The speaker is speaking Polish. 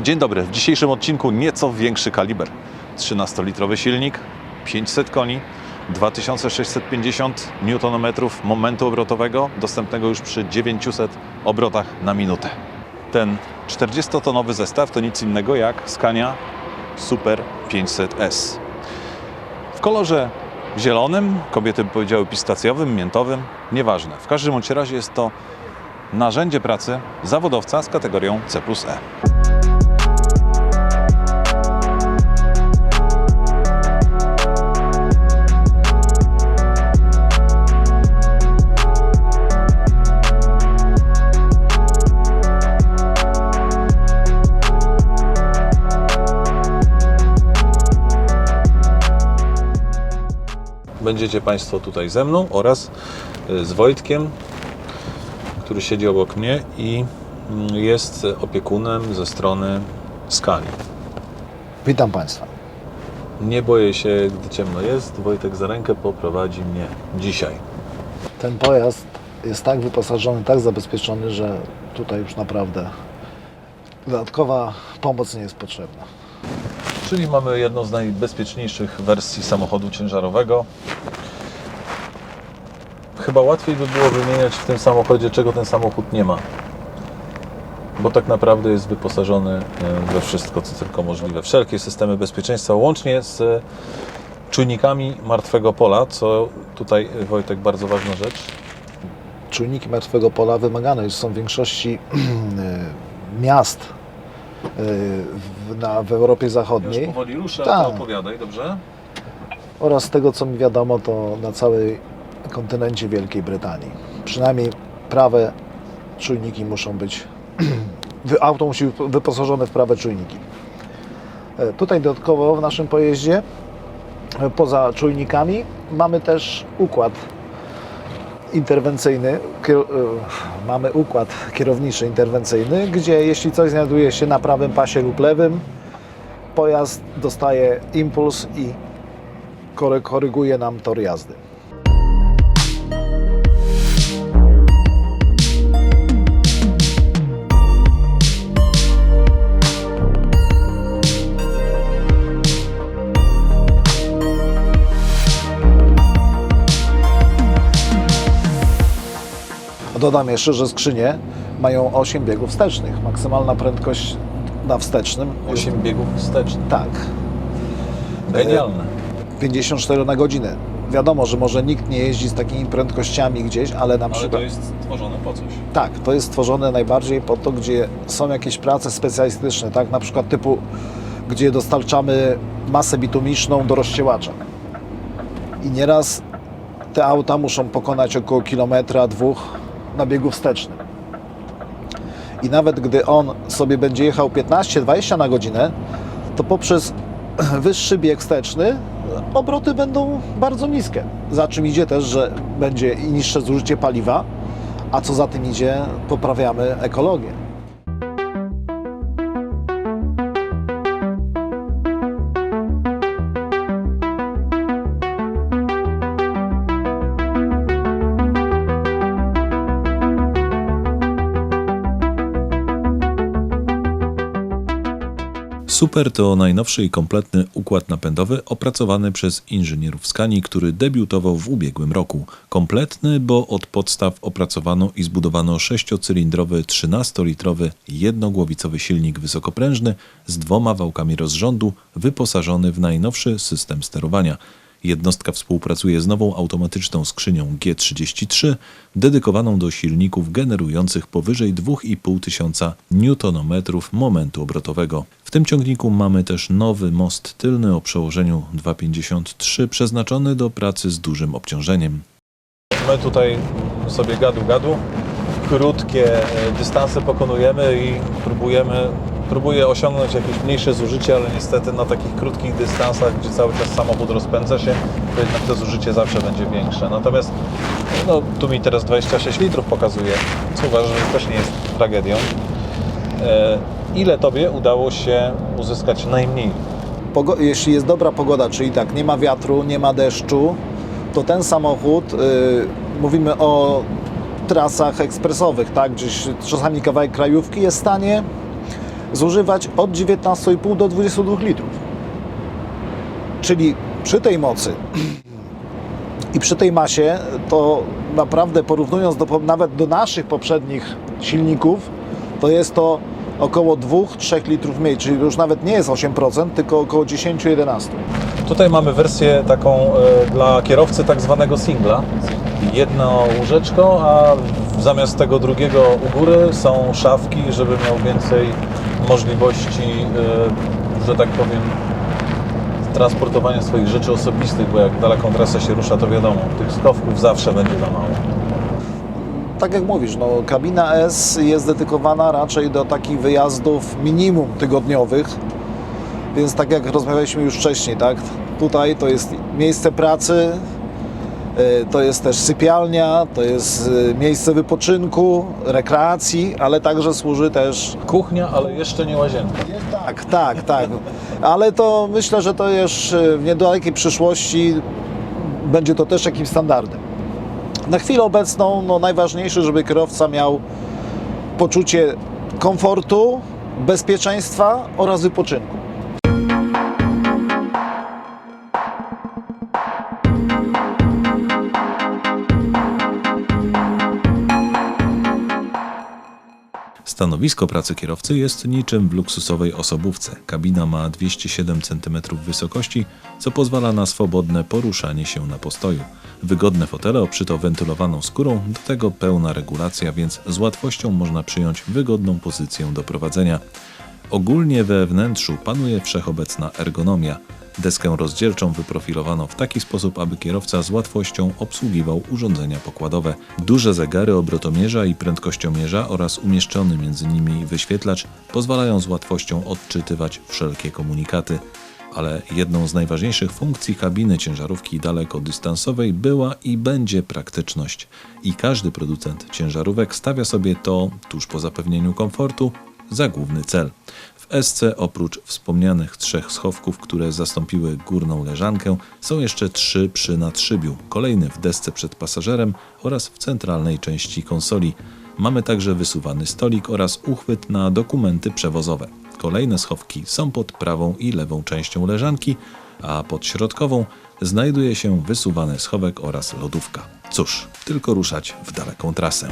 Dzień dobry. W dzisiejszym odcinku nieco większy kaliber. 13-litrowy silnik, 500 koni, 2650 Nm momentu obrotowego, dostępnego już przy 900 obrotach na minutę. Ten 40-tonowy zestaw to nic innego jak Scania Super 500S. W kolorze zielonym, kobiety by powiedziały pistacjowym, miętowym, nieważne. W każdym razie jest to narzędzie pracy zawodowca z kategorią C Będziecie Państwo tutaj ze mną oraz y, z Wojtkiem, który siedzi obok mnie i mm, jest opiekunem ze strony Skali. Witam Państwa. Nie boję się, gdy ciemno jest. Wojtek za rękę poprowadzi mnie dzisiaj. Ten pojazd jest tak wyposażony, tak zabezpieczony, że tutaj już naprawdę dodatkowa pomoc nie jest potrzebna. Czyli mamy jedną z najbezpieczniejszych wersji samochodu ciężarowego. Chyba łatwiej by było wymieniać w tym samochodzie, czego ten samochód nie ma. Bo tak naprawdę jest wyposażony e, we wszystko, co tylko możliwe. Wszelkie systemy bezpieczeństwa, łącznie z e, czujnikami martwego pola, co tutaj e, Wojtek bardzo ważna rzecz. Czujniki martwego pola wymagane już są w większości y, miast w, na, w Europie Zachodniej powoli ruszę, Tak. opowiadaj, dobrze? oraz z tego co mi wiadomo to na całej kontynencie Wielkiej Brytanii. Przynajmniej prawe czujniki muszą być, wy- auto musi być wyposażone w prawe czujniki. E, Tutaj dodatkowo w naszym pojeździe e, poza czujnikami mamy też układ interwencyjny, e, mamy układ kierowniczy interwencyjny, gdzie jeśli coś znajduje się na prawym pasie lub lewym, pojazd dostaje impuls i kory- koryguje nam tor jazdy. Dodam jeszcze, że skrzynie mają 8 biegów wstecznych. Maksymalna prędkość na wstecznym. jest- 8 biegów wstecznych. Tak, Genialne. 54 na godzinę. Wiadomo, że może nikt nie jeździ z takimi prędkościami gdzieś, ale na Ale przykład. to jest stworzone po coś. Tak, to jest stworzone najbardziej po to, gdzie są jakieś prace specjalistyczne, tak? Na przykład typu, gdzie dostarczamy masę bitumiczną do rozściełacza. I nieraz te auta muszą pokonać około kilometra, dwóch na biegu wstecznym. I nawet gdy on sobie będzie jechał 15-20 na godzinę, to poprzez wyższy bieg wsteczny obroty będą bardzo niskie. Za czym idzie też, że będzie niższe zużycie paliwa, a co za tym idzie, poprawiamy ekologię. Super to najnowszy i kompletny układ napędowy opracowany przez inżynierów Skani, który debiutował w ubiegłym roku. Kompletny, bo od podstaw opracowano i zbudowano sześciocylindrowy, 13-litrowy, jednogłowicowy silnik wysokoprężny z dwoma wałkami rozrządu, wyposażony w najnowszy system sterowania. Jednostka współpracuje z nową automatyczną skrzynią G33, dedykowaną do silników generujących powyżej 2,5 tysiąca Nm momentu obrotowego. Tym ciągniku mamy też nowy most tylny o przełożeniu 2,53 przeznaczony do pracy z dużym obciążeniem. My tutaj sobie gadu gadu, krótkie e, dystanse pokonujemy i próbujemy, próbuję osiągnąć jakieś mniejsze zużycie, ale niestety na takich krótkich dystansach, gdzie cały czas samochód rozpędza się, to jednak to zużycie zawsze będzie większe. Natomiast no, tu mi teraz 26 litrów pokazuje, co uważam, że też nie jest tragedią. E, ile Tobie udało się uzyskać najmniej? Pogo- jeśli jest dobra pogoda, czyli tak, nie ma wiatru, nie ma deszczu, to ten samochód, y, mówimy o trasach ekspresowych, tak, gdzieś czasami kawałek krajówki jest w stanie zużywać od 19,5 do 22 litrów. Czyli przy tej mocy i przy tej masie, to naprawdę porównując do, nawet do naszych poprzednich silników, to jest to około 2-3 litrów mniej, czyli już nawet nie jest 8%, tylko około 10-11%. Tutaj mamy wersję taką e, dla kierowcy tak zwanego singla. Jedno łóżeczko, a zamiast tego drugiego u góry są szafki, żeby miał więcej możliwości, e, że tak powiem, transportowania swoich rzeczy osobistych, bo jak daleką trasę się rusza, to wiadomo, tych schowków zawsze będzie za mało. Tak jak mówisz, no, kabina S jest dedykowana raczej do takich wyjazdów minimum tygodniowych, więc tak jak rozmawialiśmy już wcześniej, tak, tutaj to jest miejsce pracy, y, to jest też sypialnia, to jest y, miejsce wypoczynku, rekreacji, ale także służy też Kuchnia, ale jeszcze nie łazienka. tak, tak, tak. Ale to myślę, że to już y, w niedalekiej przyszłości będzie to też jakimś standardem. Na chwilę obecną no, najważniejsze, żeby kierowca miał poczucie komfortu, bezpieczeństwa oraz wypoczynku. Stanowisko pracy kierowcy jest niczym w luksusowej osobówce. Kabina ma 207 cm wysokości, co pozwala na swobodne poruszanie się na postoju. Wygodne fotele obszyto wentylowaną skórą, do tego pełna regulacja, więc z łatwością można przyjąć wygodną pozycję do prowadzenia. Ogólnie we wnętrzu panuje wszechobecna ergonomia. Deskę rozdzielczą wyprofilowano w taki sposób, aby kierowca z łatwością obsługiwał urządzenia pokładowe. Duże zegary obrotomierza i prędkościomierza oraz umieszczony między nimi wyświetlacz pozwalają z łatwością odczytywać wszelkie komunikaty. Ale jedną z najważniejszych funkcji kabiny ciężarówki dalekodystansowej była i będzie praktyczność. I każdy producent ciężarówek stawia sobie to, tuż po zapewnieniu komfortu, za główny cel. SC oprócz wspomnianych trzech schowków, które zastąpiły górną leżankę, są jeszcze trzy przy nadszybiu, kolejny w desce przed pasażerem oraz w centralnej części konsoli. Mamy także wysuwany stolik oraz uchwyt na dokumenty przewozowe. Kolejne schowki są pod prawą i lewą częścią leżanki, a pod środkową znajduje się wysuwany schowek oraz lodówka. Cóż, tylko ruszać w daleką trasę.